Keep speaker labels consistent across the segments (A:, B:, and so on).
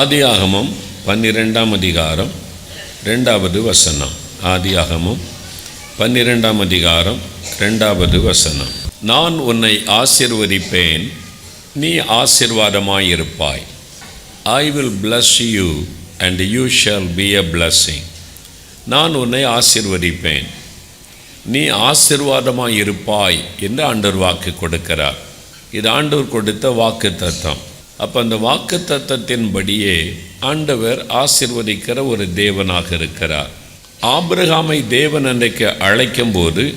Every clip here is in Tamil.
A: ஆதியாகமம் பன்னிரெண்டாம் அதிகாரம் ரெண்டாவது வசனம். ஆதியாகமம் பன்னிரெண்டாம் அதிகாரம் ரெண்டாவது வசனம். நான் உன்னை ஆசிர்வதிப்பேன் நீ ஆசிர்வாதமாயிருப்பாய். I will bless you and you shall be a blessing நான் உன்னை ஆசிர்வதிப்பேன் நீ ஆசிர்வாதமாக இருப்பாய் என்று ஆண்டவர் வாக்கு கொடுக்கிறார். இது ஆண்டவர் கொடுத்த வாக்கு தத்தம் அப்போ அந்த வாக்கு தத்தத்தின்படியே ஆண்டவர் ஆசிர்வதிக்கிற ஒரு தேவனாக இருக்கிறார். ஆபிரகாமை தேவன் அன்றைக்கு அழைக்கும்போது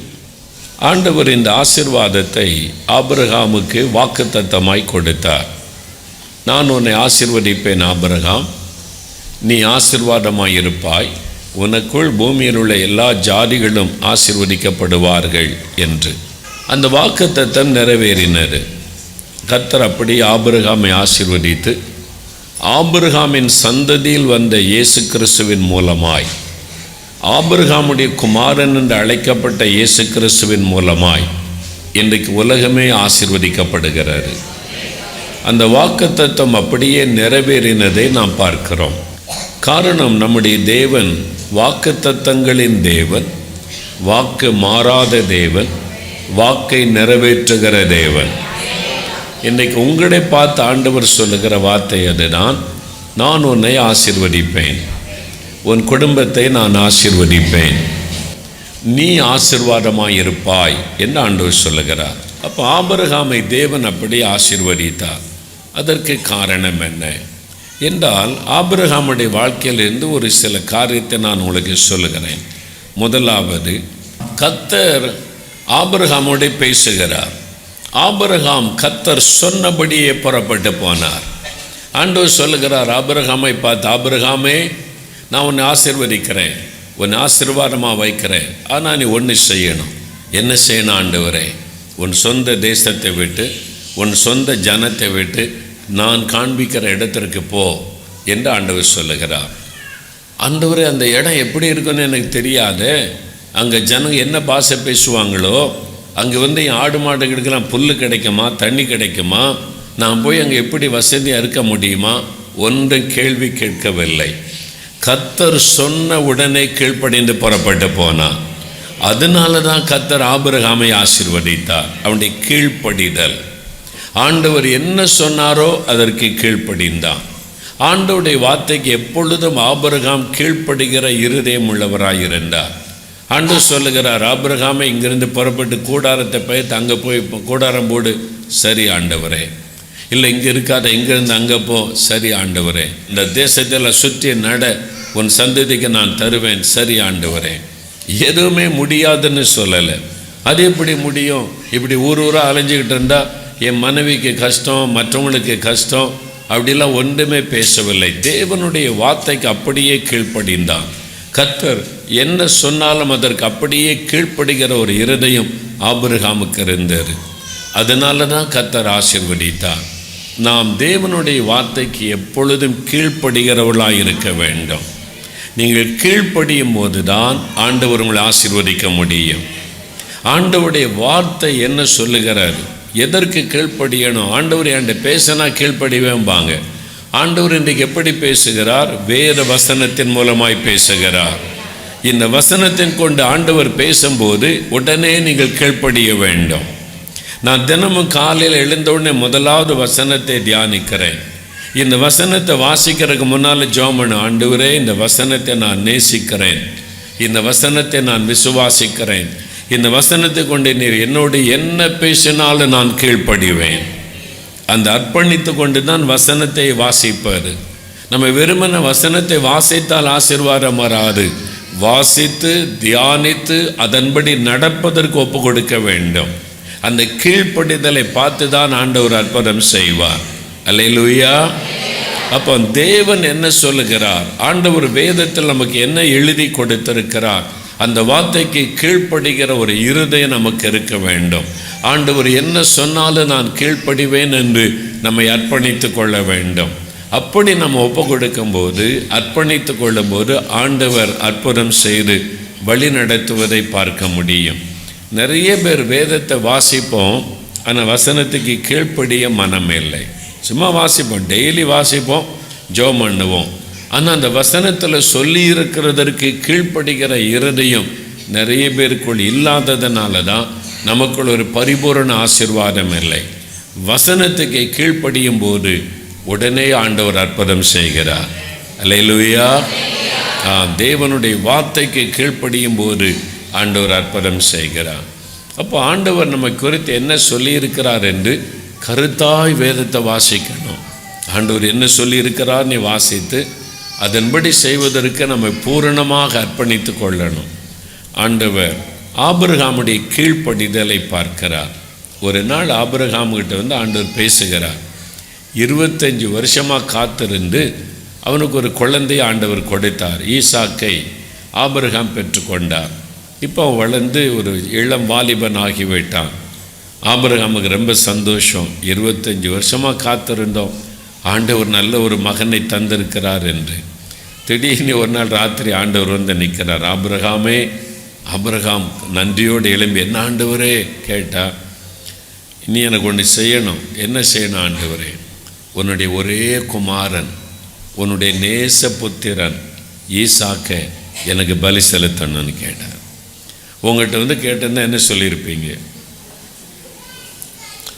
A: ஆண்டவர் இந்த ஆசிர்வாதத்தை ஆபிரகாமுக்கு வாக்கு தத்தமாய் கொடுத்தார். நான் உன்னை ஆசிர்வதிப்பேன் ஆபிரகாம். நீ ஆசிர்வாதமாய் இருப்பாய். உனக்குள் பூமியில் உள்ள எல்லா ஜாதிகளும் ஆசிர்வதிக்கப்படுவார்கள் என்று. அந்த வாக்குத்தத்தம் நிறைவேறினது. கர்த்தர் அப்படி ஆபிரகாமை ஆசிர்வதித்து ஆபிரகாமின் சந்ததியில் வந்த இயேசு கிறிஸ்துவின் மூலமாய் ஆபிரகாமுடைய குமாரன் என்று அழைக்கப்பட்ட இயேசு கிறிஸ்துவின் மூலமாய் இன்றைக்கு உலகமே ஆசிர்வதிக்கப்படுகிறது அந்த வாக்குத்தத்தம் அப்படியே நிறைவேறினதை நாம் பார்க்கிறோம். காரணம் நம்முடைய தேவன் வாக்குத்தத்தங்களின் தேவன் வாக்கு மாறாத தேவன் வாக்கை நிறைவேற்றுகிற தேவன். இன்றைக்கு உங்களை பார்த்து ஆண்டவர் சொல்லுகிற வார்த்தை அதுதான். நான் உன்னை ஆசிர்வதிப்பேன். உன் குடும்பத்தை நான் ஆசிர்வதிப்பேன். நீ ஆசிர்வாதமாக இருப்பாய் என்று ஆண்டவர் சொல்லுகிறார். அப்போ ஆபரகாமை தேவன் அப்படி ஆசிர்வதித்தார். அதற்கு காரணம் என்ன? என்றால் ஆபிரகாமுடைய வாழ்க்கையிலிருந்து ஒரு சில காரியத்தை நான் உங்களுக்கு சொல்லுகிறேன். முதலாவது கத்தர் ஆபிரகாமோடு பேசுகிறார். ஆபரகாம் கத்தர் சொன்னபடியே புறப்பட்டு போனார். ஆண்டவர் சொல்லுகிறார் ஆபரகாமை பார்த்து ஆபரகாமே நான் உன்னை ஆசிர்வதிக்கிறேன். உன்னை ஆசீர்வாதமாக வைக்கிறேன். ஆனால் நீ ஒன்று செய்யணும். என்ன செய்யணும் ஆண்டவரே? உன் சொந்த தேசத்தை விட்டு உன் சொந்த ஜனத்தை விட்டு நான் காண்பிக்கிற இடத்திற்கு போ என்று ஆண்டவர் சொல்லுகிறார். ஆண்டவரே அந்த இடம் எப்படி இருக்குன்னு எனக்கு தெரியாது. அங்கே ஜனங்க என்ன பாஷை பேசுவாங்களோ அங்கே வந்து என் ஆடு மாடுகளுக்கெல்லாம் புல் கிடைக்குமா தண்ணி கிடைக்குமா நான் போய் அங்கே எப்படி வசதியாக இருக்க முடியுமா ஒன்றும் கேள்வி கேட்கவில்லை. கத்தர் சொன்ன உடனே கீழ்ப்படிந்து புறப்பட்டு போனான் அதனால தான் கத்தர் ஆபிரகாமை ஆசிர்வதித்தார். அவனுடைய கீழ்ப்படிதல். ஆண்டவர் என்ன சொன்னாரோ அதற்கு கீழ்ப்படிந்தான். ஆண்டவருடைய வார்த்தைக்கு எப்பொழுதும் ஆபிரகாம் கீழ்ப்படுகிற இருதயம் உள்ளவராயிருந்தார். ஆண்டவர் சொல்லுகிறார் ஆபிரகாமை இங்கிருந்து புறப்பட்டு கூடாரத்தை பயத்து அங்கே போய் கூடாரம் போடு. சரி ஆண்டவரே. இல்லை இங்கே இருக்காத இங்கேருந்து அங்கே போ. சரி ஆண்டவரே. இந்த தேசத்தில் சுற்றி நட உன் சந்ததிக்கு நான் தருவேன். சரி ஆண்டவரே. எதுவுமே முடியாதுன்னு சொல்லலை. அது எப்படி முடியும்? இப்படி ஊர் ஊராக அலைஞ்சிக்கிட்டு இருந்தால் என் மனைவிக்கு கஷ்டம் மற்றவங்களுக்கு கஷ்டம் அப்படிலாம் ஒன்றுமே பேசவில்லை. தேவனுடைய வார்த்தைக்கு அப்படியே கீழ்ப்படிந்தான். கத்தர் என்ன சொன்னாலும் அதற்கு அப்படியே கீழ்ப்படுகிற ஒரு இருதயம் ஆபிரகாமுக்கு இருந்தார் அதனால தான் கத்தர் ஆசிர்வதித்தார். நாம் தேவனுடைய வார்த்தைக்கு எப்பொழுதும் கீழ்ப்படுகிறவர்களாக இருக்க வேண்டும். நீங்கள் கீழ்ப்படியும் போது தான் ஆண்டவர் உங்களை ஆசிர்வதிக்க முடியும். ஆண்டவருடைய வார்த்தை என்ன சொல்லுகிறார்? எதற்கு கீழ்ப்படியணும்? ஆண்டவர் என்கிட்ட பேசினா கீழ்ப்படிவேம்பாங்க. ஆண்டவர் இன்றைக்கு எப்படி பேசுகிறார்? வேத வசனத்தின் மூலமாய் பேசுகிறார். இந்த வசனத்தின் கொண்டு ஆண்டவர் பேசும்போது உடனே நீங்கள் கீழ்ப்படிய வேண்டும். நான் தினமும் காலையில் எழுந்தவுடனே முதலாவது வசனத்தை தியானிக்கிறேன். இந்த வசனத்தை வாசிக்கிறதுக்கு முன்னால் ஜோமன் ஆண்டவரே இந்த வசனத்தை நான் நேசிக்கிறேன். இந்த வசனத்தை நான் விசுவாசிக்கிறேன். இந்த வசனத்தை கொண்டு நீர் என்னோடு என்ன பேசினாலும் நான் கீழ்ப்படிவேன் அந்த அர்ப்பணித்து கொண்டு தான் வசனத்தை வாசிப்பார் நம்ம வெறுமன வசனத்தை வாசித்தால் ஆசீர்வாதம் வராது. வாசித்து தியானித்து அதன்படி நடப்பதற்கு ஒப்பு கொடுக்க வேண்டும். அந்த கீழ்ப்படிதலை பார்த்து தான் ஆண்டவர் அற்புதம் செய்வார். அல்லேலூயா. அப்போ தேவன் என்ன சொல்லுகிறார்? ஆண்டவர் வேதத்தில் நமக்கு என்ன எழுதி கொடுத்திருக்கிறார்? அந்த வார்த்தைக்கு கீழ்ப்படுகிற ஒரு இருதயம் நமக்கு இருக்க வேண்டும். ஆண்டவர் என்ன சொன்னாலும் நான் கீழ்ப்படிவேன் என்று நம்மை அர்ப்பணித்து கொள்ள வேண்டும். அப்படி நம்ம ஒப்பு கொடுக்கும்போது அர்ப்பணித்து கொள்ளும்போது ஆண்டவர் அற்புதம் செய்து வழி நடத்துவதை பார்க்க முடியும். நிறைய பேர் வேதத்தை வாசிப்போம் ஆனால் வசனத்துக்கு கீழ்ப்படிய மனம் இல்லை சும்மா வாசிப்போம் டெய்லி வாசிப்போம் ஜெபம் பண்ணுவோம். ஆனால் அந்த வசனத்தில் சொல்லி இருக்கிறதற்கு கீழ்ப்படுகிற இருதயம் நிறைய பேருக்குள் இல்லாததுனால தான் நமக்குள் ஒரு பரிபூரண ஆசீர்வாதம் இல்லை. வசனத்துக்கு கீழ்ப்படியும் போது உடனே ஆண்டவர் அற்புதம் செய்கிறார். அல்லேலூயா. தேவனுடைய வார்த்தைக்கு கீழ்ப்படியும் போது ஆண்டவர் அற்புதம் செய்கிறார். அப்போ ஆண்டவர் நம்ம குறித்து என்ன சொல்லியிருக்கிறார் என்று கருத்தாய் வேதத்தை வாசிக்கணும். ஆண்டவர் என்ன சொல்லியிருக்கிறார் நீ வாசித்து அதன்படி செய்வதற்கு நம்ம பூரணமாக அர்ப்பணித்து கொள்ளணும். ஆண்டவர் ஆபிரகாமுடைய கீழ்ப்படிதலை பார்க்கிறார். ஒரு நாள் ஆபிரகாமுகிட்ட வந்து ஆண்டவர் பேசுகிறார். இருபத்தஞ்சு வருஷமாக காத்திருந்து அவனுக்கு ஒரு குழந்தை ஆண்டவர் கொடுத்தார். ஈசாக்கை ஆபிரகாம் பெற்றுக்கொண்டார் இப்போ அவன் வளர்ந்து ஒரு இளம் வாலிபன் ஆகிவிட்டான் ஆபிரகாமுக்கு ரொம்ப சந்தோஷம். இருபத்தஞ்சி வருஷமாக காத்திருந்தோம். ஆண்டவர் நல்ல ஒரு மகனை தந்திருக்கிறார் என்று. திடீர்னு ஒரு நாள் ராத்திரி ஆண்டவர் வந்து நிற்கிறார். ஆபிரகாமே அபிரகாம் நன்றியோடு எழும்பி என்ன ஆண்டவரே? கேட்டால் இனி எனக்கு ஒன்று செய்யணும். என்ன செய்யணும் ஆண்டவரே? உன்னுடைய ஒரே குமாரன் உன்னுடைய நேச புத்திரன் ஈசாக்க எனக்கு பலி செலுத்தணும்னு கேட்டார். உங்கள்கிட்ட வந்து கேட்டிருந்தா என்ன சொல்லியிருப்பீங்க?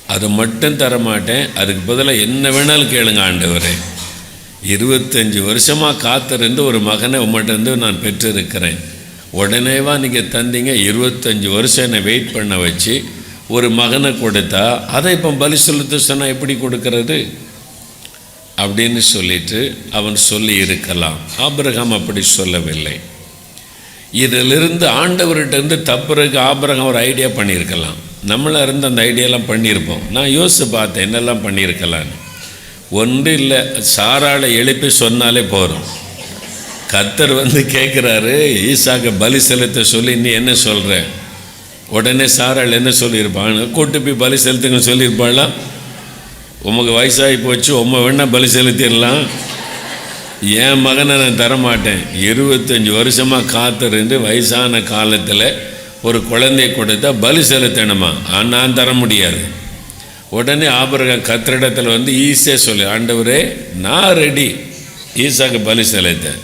A: அதை மட்டும் தர மாட்டேன் அதுக்கு பதிலாக என்ன வேணாலும் கேளுங்க ஆண்டவரே. இருபத்தஞ்சி வருஷமாக காத்திருந்து ஒரு மகனை உங்கள்கிட்ட இருந்து நான் பெற்றிருக்கிறேன். உடனேவா நீங்கள் தந்தீங்க. இருபத்தஞ்சி வருஷம் என்னை வெயிட் பண்ண வச்சு ஒரு மகனை கொடுத்தா அதை இப்போ பலி செலுத்த சொன்னால் எப்படி கொடுக்கறது? அப்படின்னு சொல்லிட்டு அவன் சொல்லி இருக்கலாம். ஆபிரகாம் அப்படி சொல்லவில்லை. இதிலிருந்து ஆண்டவர்கிட்ட இருந்து தப்புறதுக்கு ஆபிரகாம் ஒரு ஐடியா பண்ணியிருக்கலாம். நம்மளாக இருந்து அந்த ஐடியாலாம் பண்ணியிருப்போம். நான் யோசித்து பார்த்தேன் என்னெல்லாம் பண்ணியிருக்கலான்னு ஒன்று இல்லை சாராளை எழுப்பி சொன்னாலே போதும். கத்தர் வந்து கேட்குறாரு ஈசாக்க பலி செலுத்த சொல்லி நீ என்ன சொல்கிற உடனே சாராள் என்ன சொல்லியிருப்பான்னு கூட்டு போய் பலி செலுத்துங்கன்னு சொல்லியிருப்பாளாம் உமக்கு வயசாகி போச்சு உம்மை வேணால் பலி செலுத்திடலாம். என் மகனை நான் தரமாட்டேன். இருபத்தஞ்சி வருஷமாக காத்திருந்து வயசான காலத்தில் ஒரு குழந்தைய கொடுத்தா பலி செலுத்தணுமா? நான் தர முடியாது. உடனே ஆபரகம் கத்திரிடத்தில் வந்து ஈஸியாக சொல்லி ஆண்டவரே நான் ரெடி ஈசாக்கு பலி செலுத்தேன்.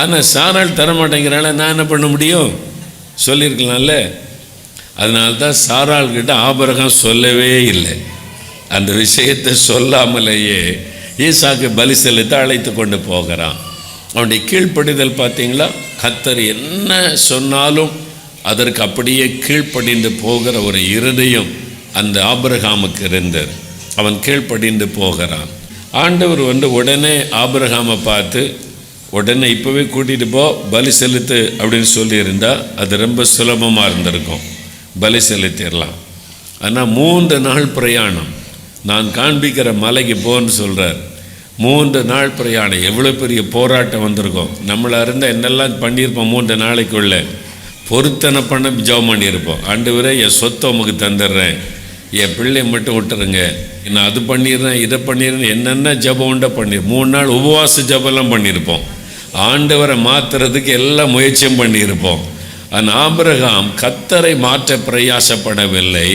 A: ஆனால் சாராள் தர மாட்டேங்கிறனால நான் என்ன பண்ண முடியும்? சொல்லியிருக்கலாம்ல. அதனால தான் சாராள்கிட்ட ஆபரகம் சொல்லவே இல்லை. அந்த விஷயத்தை சொல்லாமலேயே ஈசாக்கு பலி செலுத்த அழைத்து கொண்டு போகிறான். அவனுடைய கீழ்ப்படிதல் பார்த்தீங்களா? கத்தர் என்ன சொன்னாலும் அதற்கு அப்படியே கீழ்ப்படிந்து போகிற ஒரு இருதயம் அந்த ஆபிரகாமுக்கு இருந்தது. அவன் கீழ்ப்படிந்து போகிறான். ஆண்டவர் வந்து உடனே ஆபிரகாமை பார்த்து உடனே இப்போவே கூட்டிகிட்டு போ பலி செலுத்து அப்படின்னு சொல்லியிருந்தால் அது ரொம்ப சுலபமாக இருந்திருக்கும். பலி செலுத்திடலாம். ஆனால் மூன்று நாள் பிரயாணம். நான் காண்பிக்கிற மலைக்கு போன்னு சொல்கிறார் மூன்று நாள் பிரயாணம். எவ்வளோ பெரிய போராட்டம் வந்திருக்கும். நம்மளை இருந்தால் என்னெல்லாம் பண்ணியிருப்போம் மூன்று நாளைக்குள்ளே. பொருத்தனை பண்ண ஜெபம் பண்ணியிருப்போம். ஆண்டவரே என் சொத்தை உமக்கு தந்துடுறேன். என் பிள்ளையை மட்டும் விட்டுருங்க. நான் அது பண்ணிடுறேன் இதை பண்ணிடுறேன் என்னென்ன ஜெபம் உண்டோ பண்ணி மூணு நாள் உபவாச ஜெபம்லாம் பண்ணியிருப்போம். ஆண்டவரை மாற்றுறதுக்கு எல்லா முயற்சியும் பண்ணியிருப்போம். ஆனால் ஆபிரகாம் கத்தரை மாற்ற பிரயாசப்படவில்லை.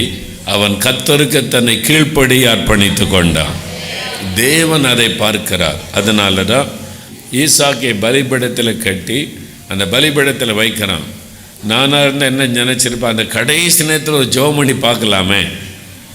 A: அவன் கத்தருக்கு தன்னை கீழ்ப்படி அர்ப்பணித்து கொண்டான். தேவன் அதை பார்க்கிறார். அதனால தான் ஈசாக்கை பலிபடத்தில் கட்டி அந்த பலிபடத்தில் வைக்கிறான். நானாக இருந்தால் என்ன நினச்சிருப்பேன்? அந்த கடைசி நேரத்தில் ஒரு ஜோமணி பண்ணி பார்க்கலாமே.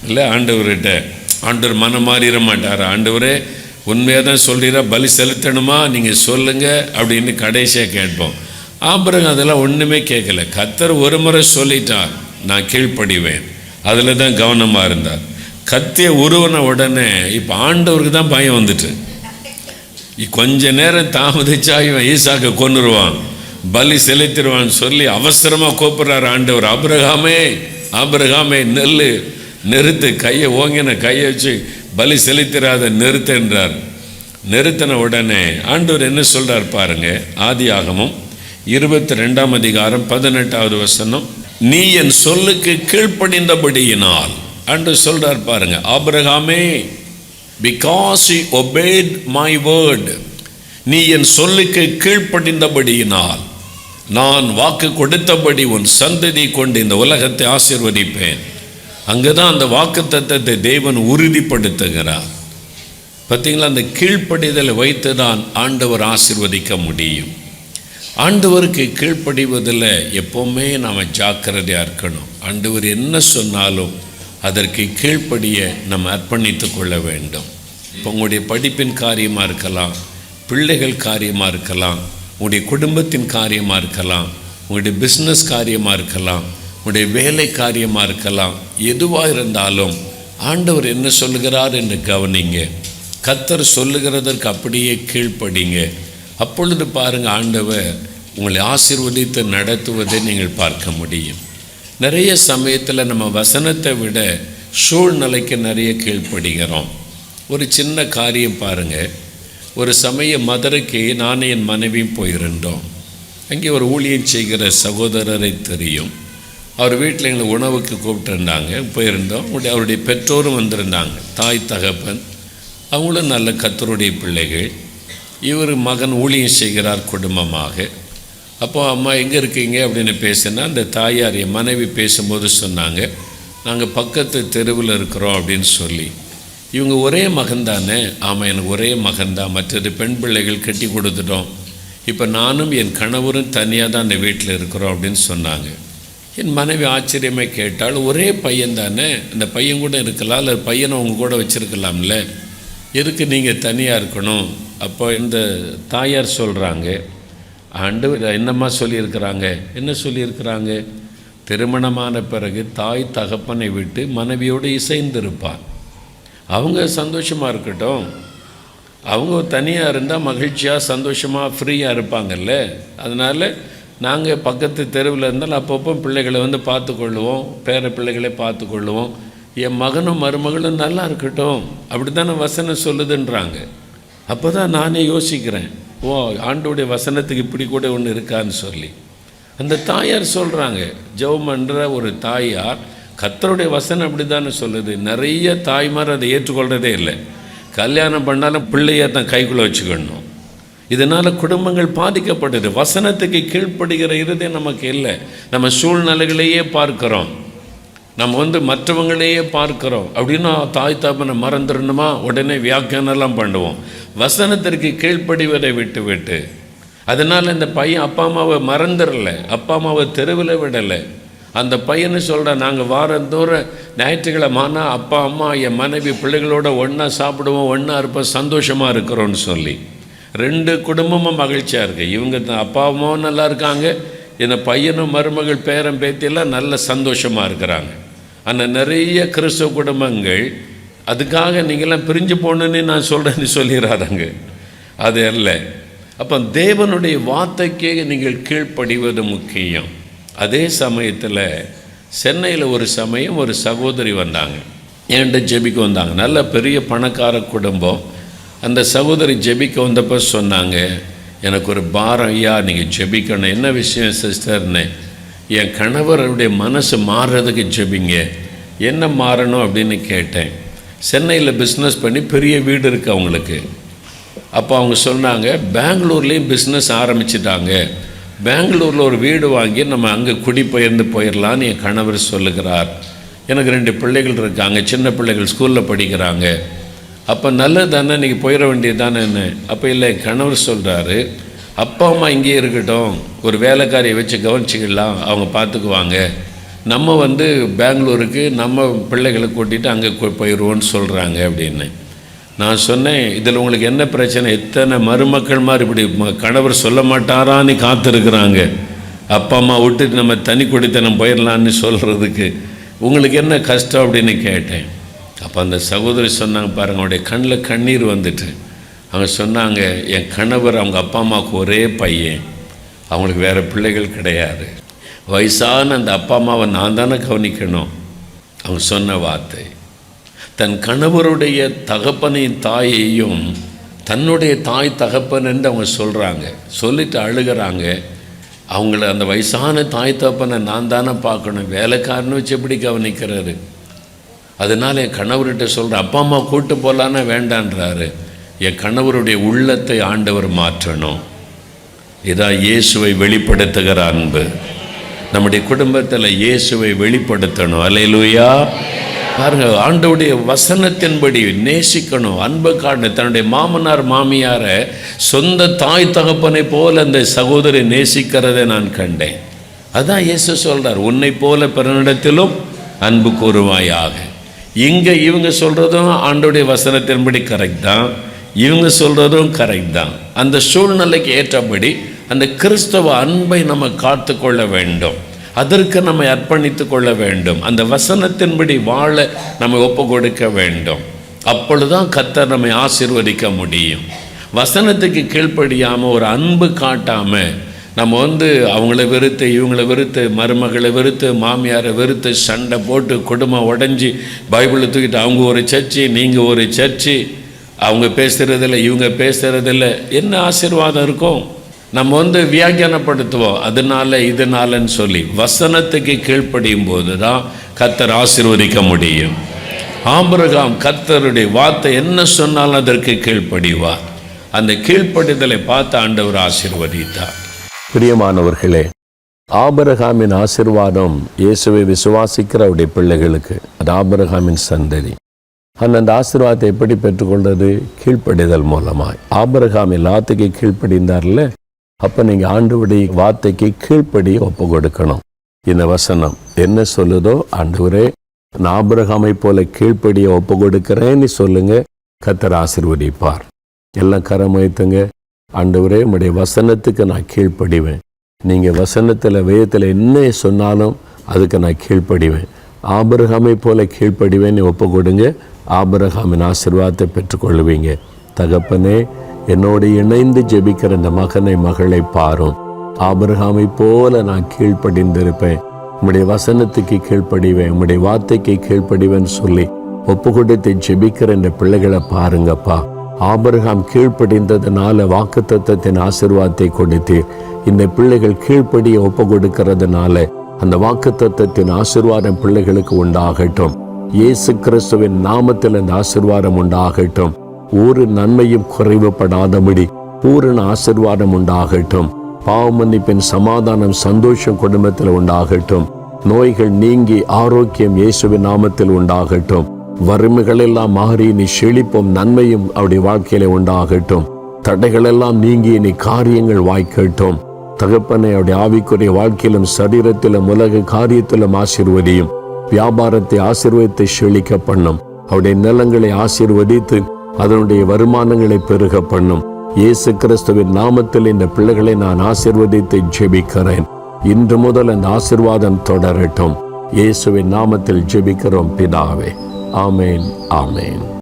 A: இல்லை ஆண்டவர்கிட்ட ஆண்டவர் மனம் மாறிட மாட்டார்? ஆண்டவரே உண்மையாக தான் சொல்கிறா பலி செலுத்தணுமா? நீங்கள் சொல்லுங்கள் அப்படின்னு கடைசியாக கேட்போம். அப்புறம் அதெல்லாம் ஒன்றுமே கேட்கல. கத்தர் ஒரு முறை சொல்லிட்டார். நான் கீழ்ப்படிவேன். அதில் தான் கவனமாக இருந்தார். கத்திய உருவன உடனே இப்போ ஆண்டவருக்கு தான் பயம் வந்துட்டு. கொஞ்ச நேரம் தாமதிச்சா இவன் ஈசாக்க கொன்னுருவான். பலி செலுத்திடுவான்னு சொல்லி அவசரமாக கூப்பிட்றாரு ஆண்டவர். ஆபிரகாமே ஆபிரகாமே நெல் நிறுத்து. கையை ஓங்கின கையை வச்சு பலி செலுத்திராத நிறுத்துன்றார் நிறுத்தின உடனே ஆண்டவர் என்ன சொல்கிறார் பாருங்க. ஆதியாகமம் இருபத்தி ரெண்டாம் அதிகாரம் பதினெட்டாவது வசனம். நீ என் சொல்லுக்கு கீழ்ப்படிந்தபடியினால் அன்று சொல்கிறார் பாருங்க. ஆபிரகாமே because he obeyed my word நீ என் சொல்லுக்கு கீழ்ப்படிந்தபடியினால் நான் வாக்கு கொடுத்தபடி உன் சந்ததி கொண்டு இந்த உலகத்தை ஆசிர்வதிப்பேன். அங்கே தான் அந்த வாக்கு தத்தத்தை தேவன் உறுதிப்படுத்துகிறார். பார்த்தீங்களா? அந்த கீழ்ப்படிதலை வைத்து தான் ஆண்டவர் ஆசிர்வதிக்க முடியும். ஆண்டவருக்கு கீழ்ப்படிவதில் எப்போவுமே நாம் ஜாக்கிரதையாக இருக்கணும். ஆண்டவர் என்ன சொன்னாலும் அதற்கு கீழ்ப்படிய நம்ம அர்ப்பணித்து கொள்ள வேண்டும். இப்போ உங்களுடைய படிப்பின் காரியமாக இருக்கலாம் பிள்ளைகள் காரியமாக இருக்கலாம் உங்களுடைய குடும்பத்தின் காரியமாக இருக்கலாம் உங்களுடைய பிஸ்னஸ் காரியமாக இருக்கலாம் உங்களுடைய வேலை காரியமாக இருக்கலாம் எதுவாக இருந்தாலும் ஆண்டவர் என்ன சொல்லுகிறார் என்று கவனிங்க. கத்தர் சொல்லுகிறதற்கு அப்படியே கீழ்ப்படிங்க. அப்பொழுது பாருங்கள் ஆண்டவர் உங்களை ஆசீர்வதித்து நடத்துவதை நீங்கள் பார்க்க முடியும். நிறைய சமயத்தில் நம்ம வசனத்தை விட சூழ்நிலைக்கு நிறைய கீழ்ப்படுகிறோம். ஒரு சின்ன காரியம் பாருங்கள் ஒரு சமய மதுரைக்கு நானும் என் மனைவியும் போயிருந்தோம். அங்கே ஒரு ஊழியம் செய்கிற சகோதரரை தெரியும். அவர் வீட்டில் எங்களை உணவுக்கு கூப்பிட்டுருந்தாங்க. போயிருந்தோம். அவருடைய அவருடைய பெற்றோரும் வந்திருந்தாங்க. தாய் தகப்பன் அவங்களும் நல்ல கத்தருடைய பிள்ளைகள். இவர் மகன் ஊழியம் செய்கிறார் குடும்பமாக. அப்போ அம்மா எங்கே இருக்கீங்க? அப்படின்னு பேசினா அந்த தாயார் என் மனைவி பேசும்போது சொன்னாங்க. நாங்கள் பக்கத்து தெருவில் இருக்கிறோம் அப்படின்னு சொல்லி. இவங்க ஒரே மகன் தானே ஆமாம் எனக்கு ஒரே மகன்தான். மற்றது பெண் பிள்ளைகள் கட்டி கொடுத்துட்டோம். இப்போ நானும் என் கணவரும் தனியாக தான் அந்த வீட்டில் இருக்கிறோம் அப்படின்னு சொன்னாங்க. என் மனைவி ஆச்சரியமாக கேட்டால் ஒரே பையன் தானே அந்த பையன் கூட இருக்கலாம் இல்லை பையனை அவங்க கூட வச்சுருக்கலாம்ல? எதுக்கு நீங்கள் தனியாக இருக்கணும்? அப்போ இந்த தாயார் சொல்கிறாங்க ஆண்டு என்னம்மா சொல்லியிருக்கிறாங்க? என்ன சொல்லியிருக்கிறாங்க? திருமணமான பிறகு தாய் தகப்பனை விட்டு மனைவியோடு இசைந்திருப்பான். அவங்க சந்தோஷமாக இருக்கட்டும். அவங்க தனியாக இருந்தால் மகிழ்ச்சியாக சந்தோஷமாக ஃப்ரீயாக இருப்பாங்கல்ல. அதனால் நாங்கள் பக்கத்து தெருவில் இருந்தாலும் அப்பப்போ பிள்ளைகளை வந்து பார்த்துக்கொள்ளுவோம். பேர பிள்ளைகளை பார்த்துக்கொள்ளுவோம். என் மகனும் மருமகளும் நல்லா இருக்கட்டும். அப்படி தானே வசனம் சொல்லுதுன்றாங்க. அப்போ தான் நானே யோசிக்கிறேன். ஓ ஆண்டோடைய வசனத்துக்கு இப்படி கூட ஒன்று இருக்கான்னு சொல்லி. அந்த தாயார் சொல்கிறாங்க ஜெபம்ன்ற ஒரு தாயார் கத்தருடைய வசனம் அப்படி தானே சொல்லுது. நிறைய தாய்மார் அதை ஏற்றுக்கொள்கிறதே இல்லை. கல்யாணம் பண்ணாலும் பிள்ளைய தான் கைக்குள்ளே வச்சுக்கணும். இதனால் குடும்பங்கள் பாதிக்கப்படுது வசனத்துக்கு கீழ்ப்படுகிற இருதே நமக்கு இல்லை. நம்ம சூழ்நிலைகளையே பார்க்குறோம். நம்ம வந்து மற்றவங்களையே பார்க்குறோம். அப்படின்னா தாய் தாப்பனை மறந்துடணுமா? உடனே வியாக்கியானெல்லாம் பண்ணுவோம். வசனத்திற்கு கீழ்ப்படிவதை விட்டு விட்டு அதனால் இந்த பையன் அப்பா அம்மாவை மறந்துடல. அப்பா அம்மாவை தெருவில் விடலை. அந்த பையனு சொல்கிற நாங்கள் வாரந்தோறும் ஞாயிற்றுக்கிழமை ஆனால் அப்பா அம்மா என் மனைவி பிள்ளைகளோட ஒன்றா சாப்பிடுவோம் ஒன்றா இருப்போம் சந்தோஷமாக இருக்கிறோன்னு சொல்லி. ரெண்டு குடும்பமும் மகிழ்ச்சியாக இருக்குது இவங்க தான் அப்பா அம்மாவும் நல்லா இருக்காங்க. இந்த பையனும் மருமகள் பேரன் பேத்தியெல்லாம் நல்ல சந்தோஷமாக இருக்கிறாங்க. ஆனால் நிறைய கிறிஸ்தவ குடும்பங்கள் அதுக்காக நீங்களாம் பிரிஞ்சு போகணுன்னு நான் சொல்கிறேன்னு சொல்லிடுறாருங்க அது அல்ல. அப்போ தேவனுடைய வார்த்தைக்கே நீங்கள் கீழ்ப்படிவது முக்கியம். அதே சமயத்தில் சென்னையில் ஒரு சமயம் ஒரு சகோதரி வந்தாங்க. என்கிட்ட ஜெபிக்க வந்தாங்க. நல்ல பெரிய பணக்கார குடும்பம். அந்த சகோதரி ஜெபிக்க வந்தப்போ சொன்னாங்க எனக்கு ஒரு பாரம் ஐயா நீங்கள் ஜெபிக்கணும். என்ன விஷயம் சிஸ்டர்னு? என் கணவருடைய மனசு மாறுறதுக்கு ஜெபிங்க. என்ன மாறணும்? அப்படின்னு கேட்டேன். சென்னையில் பிஸ்னஸ் பண்ணி பெரிய வீடு இருக்குது அவங்களுக்கு. அப்போ அவங்க சொன்னாங்க பெங்களூர்லேயும் பிஸ்னஸ் ஆரம்பிச்சிட்டாங்க. பெங்களூரில் ஒரு வீடு வாங்கி நம்ம அங்கே குடிபெயர்ந்து போயிடலான்னு என் கணவர் சொல்லுகிறார். எனக்கு ரெண்டு பிள்ளைகள் இருக்காங்க. சின்ன பிள்ளைகள் ஸ்கூலில் படிக்கிறாங்க. அப்போ நல்லது தானே நீங்கள் போயிட வேண்டியது தானே என்ன? அப்போ இல்லை என் கணவர் சொல்கிறாரு அப்பா அம்மா இங்கேயே இருக்கட்டும். ஒரு வேலைக்காரியை வச்சு கவனிச்சிக்கலாம். அவங்க பார்த்துக்குவாங்க நம்ம வந்து பெங்களூருக்கு நம்ம பிள்ளைகளை கூட்டிகிட்டு அங்கே போயிடுவோன்னு சொல்கிறாங்க அப்படின்னு. நான் சொன்னேன் இதில் உங்களுக்கு என்ன பிரச்சனை? எத்தனை மருமக்கள் மாதிரி இப்படி ம- கணவர் சொல்ல மாட்டாரான்னு காத்திருக்கிறாங்க. அப்பா அம்மா விட்டுட்டு நம்ம தனி குடித்தனம் போயிடலான்னு சொல்கிறதுக்கு உங்களுக்கு என்ன கஷ்டம் அப்படின்னு கேட்டேன். அப்போ அந்த சகோதரி சொன்னாங்க பாருங்க அவருடைய கண்ணில் கண்ணீர் வந்துட்டு. அவங்க சொன்னாங்க என் கணவர் அவங்க அப்பா அம்மாவுக்கு ஒரே பையன். அவங்களுக்கு வேறு பிள்ளைகள் கிடையாது. வயசான அந்த அப்பா அம்மாவை நான் தானே கவனிக்கணும். அவங்க சொன்ன வார்த்தை. தன் கணவருடைய தகப்பனையும் தாயையும் தன்னுடைய தாய் தகப்பன் என்று அவங்க சொல்கிறாங்க சொல்லிட்டு அழுகிறாங்க. அவங்கள அந்த வயசான தாய் தகப்பனை நான் தானே பார்க்கணும். வேலைக்காரன்னு வச்சு எப்படி கவனிக்கிறாரு? அதனால் என் கணவர்கிட்ட சொல்கிற அப்பா அம்மா கூட்டு போகலான்னா வேண்டான்றாரு. என் கணவருடைய உள்ளத்தை ஆண்டவர் மாற்றணும். இதான் இயேசுவை வெளிப்படுத்துகிற அன்பு. நம்முடைய குடும்பத்தில் இயேசுவை வெளிப்படுத்தணும். அலையிலுயா பாருங்கள் ஆண்டவுடைய வசனத்தின்படி நேசிக்கணும் அன்பு காட்டணும் தன்னுடைய மாமனார் மாமியாரை சொந்த தாய் தகப்பனை போல் அந்த சகோதரி நேசிக்கிறதை நான் கண்டேன். அதான் இயேசு சொல்கிறார் உன்னை போல பிறனிடத்திலும் அன்பு கூறுவாயாக. இங்கே இவங்க சொல்கிறதும் ஆண்டோடைய வசனத்தின்படி கரெக்ட் தான். இவங்க சொல்கிறதும் கரெக்ட் தான். அந்த சூழ்நிலைக்கு ஏற்றபடி அந்த கிறிஸ்தவ அன்பை நம்ம காத்து கொள்ள வேண்டும். அதற்கு நம்ம அர்ப்பணித்து கொள்ள வேண்டும். அந்த வசனத்தின்படி வாழ நம்ம ஒப்பு கொடுக்க வேண்டும். அப்பொழுதுதான் கத்தர் நம்மை ஆசிர்வதிக்க முடியும். வசனத்துக்கு கீழ்ப்படியாமல் ஒரு அன்பு காட்டாமல் நம்ம வந்து அவங்கள வெறுத்து இவங்களை வெறுத்து மருமகளை வெறுத்து மாமியாரை வெறுத்து சண்டை போட்டு குடும்பம் உடஞ்சி பைபிளை தூக்கிட்டு அவங்க ஒரு சர்ச்சு நீங்கள் ஒரு சர்ச்சு அவங்க பேசுகிறதில்ல இவங்க பேசுகிறதில்ல என்ன ஆசீர்வாதம் இருக்கும்? நம்ம வந்து வியாக்கியானப்படுத்துவோம். அதனால இதனாலன்னு சொல்லி. வசனத்துக்கு கீழ்ப்படியும் போது தான் கத்தர் ஆசிர்வதிக்க முடியும். ஆம்பரகாம் கத்தருடைய வார்த்தை என்ன சொன்னாலும் அதற்கு கீழ்ப்படிவார். அந்த கீழ்ப்படிதலை பார்த்து ஆண்டவர் ஆசிர்வதித்தார்.
B: பிரியமானவர்களே ஆபரகாமின் ஆசிர்வாதம் இயேசுவை விசுவாசிக்கிற அவருடைய பிள்ளைகளுக்கு அது ஆபரகாமின் சந்ததி. ஆனால் அந்த ஆசீர்வாதத்தை எப்படி பெற்றுக்கொண்டது கீழ்ப்படிதல் மூலமாய். ஆபரகாம் எல்லாத்துக்கும் கீழ்ப்படிந்தார்ல? அப்போ நீங்கள் ஆண்டவருடைய வார்த்தைக்கு கீழ்ப்படி ஒப்பு கொடுக்கணும். இந்த வசனம் என்ன சொல்லுதோ ஆண்டவரே நான் ஆபிரகாமை போல கீழ்ப்படியை ஒப்பு கொடுக்கிறேன்னு சொல்லுங்க கத்தர் ஆசிர்வதிப்பார். எல்லாம் கரம் வைத்துங்க ஆண்டவரே உம்முடைய வசனத்துக்கு நான் கீழ்ப்படிவேன். நீங்கள் வசனத்தில் வேதத்தில் என்ன சொன்னாலும் அதுக்கு நான் கீழ்ப்படிவேன். ஆபிரகாமை போல கீழ்ப்படிவேன்னு ஒப்பு கொடுங்க ஆபிரகாமின் ஆசிர்வாதத்தை பெற்றுக்கொள்வீங்க. தகப்பனே என்னோடு இணைந்து ஜெபிக்கிற இந்த மகனை மகளை பாரும். ஆபிரகாமை போல நான் கீழ்ப்படிந்திருப்பேன். உம்முடைய வசனத்துக்கு கீழ்ப்படிவேன் உம்முடைய வார்த்தைக்கு கீழ்ப்படிவேன்னு சொல்லி ஒப்பு கொடுத்து ஜெபிக்கிற இந்த பிள்ளைகளை பாருங்கப்பா. ஆபரகாம் கீழ்ப்படிந்ததுனால வாக்கு தத்துவத்தின் ஆசிர்வாதத்தை கொடுத்து இந்த பிள்ளைகள் கீழ்ப்படிய ஒப்பு கொடுக்கிறதுனால அந்த வாக்குத்தத்தத்தின் ஆசீர்வாதம் பிள்ளைகளுக்கு உண்டாகட்டும். இயேசு கிறிஸ்துவின் நாமத்தில் அந்த ஆசீர்வாதம் உண்டாகட்டும். ஒரு நன்மையும் குறைவுபடாதபடி பூரண ஆசிர்வாதம் உண்டாகட்டும். பாவமன்னிப்பின் சமாதானம் சந்தோஷம் குடும்பத்தில் உண்டாகட்டும். நோய்கள் நீங்கி ஆரோக்கியம் இயேசுவின் நாமத்தில் உண்டாகட்டும். வறுமைகள் எல்லாம் மாறி நீ செழிப்பும் நன்மையும் அவருடைய வாழ்க்கையில உண்டாகட்டும். தடைகள் எல்லாம் நீங்கி நீ காரியங்கள் வாய்க்கட்டும். தகப்பனை அவருடைய ஆவிக்குரிய வாழ்க்கையிலும் சரீரத்திலும் உலக காரியத்திலும் ஆசிர்வதியும். வியாபாரத்தை ஆசிர்வதித்து செழிக்க பண்ணும் அவருடைய நிலங்களை ஆசிர்வதித்து அதனுடைய வருமானங்களை பெருக பண்ணும். இயேசு கிறிஸ்துவின் நாமத்தில் இந்த பிள்ளைகளை நான் ஆசிர்வதித்து ஜெபிக்கிறேன். இன்று முதல் அந்த ஆசீர்வாதம் தொடரட்டும். இயேசுவின் நாமத்தில் ஜெபிக்கிறோம் பிதாவே. ஆமேன் ஆமேன்.